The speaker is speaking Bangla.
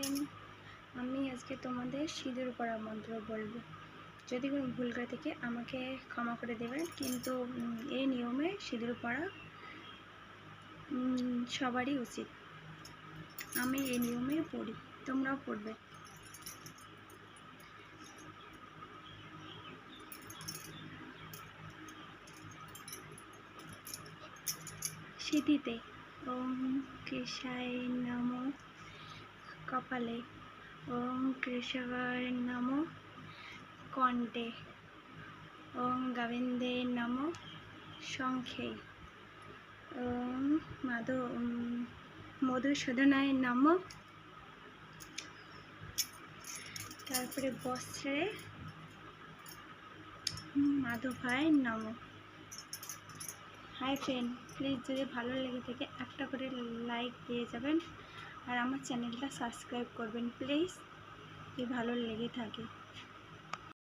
ফ্রেন্ড আমি আজকে তোমাদের সিঁদুর পড়া মন্ত্র বলব। যদি কোনো ভুল করে থেকে, আমাকে ক্ষমা করে দেবেন, কিন্তু এই নিয়মে সিঁদুর পড়া সবারই উচিত। আমি এই নিয়মে পড়ি, তোমরাও পড়বে। সিঁথিতে ওম কৃষায় নম কপালে। ওম কৃষকায় নম কণ্ঠে। ওম গোবিন্দে নম শঙ্খে। ওম মাধব মধুসূদনায় নম। তারপরে বস্ত্রে মাধবায় নম। হাই ফ্রেন্ড প্লিজ যদি ভালো লেগে থাকে একটা করে লাইক দিয়ে যাবেন। আর আমার চ্যানেলটা সাবস্ক্রাইব করবেন প্লিজ। যদি ভালো লেগে থাকে।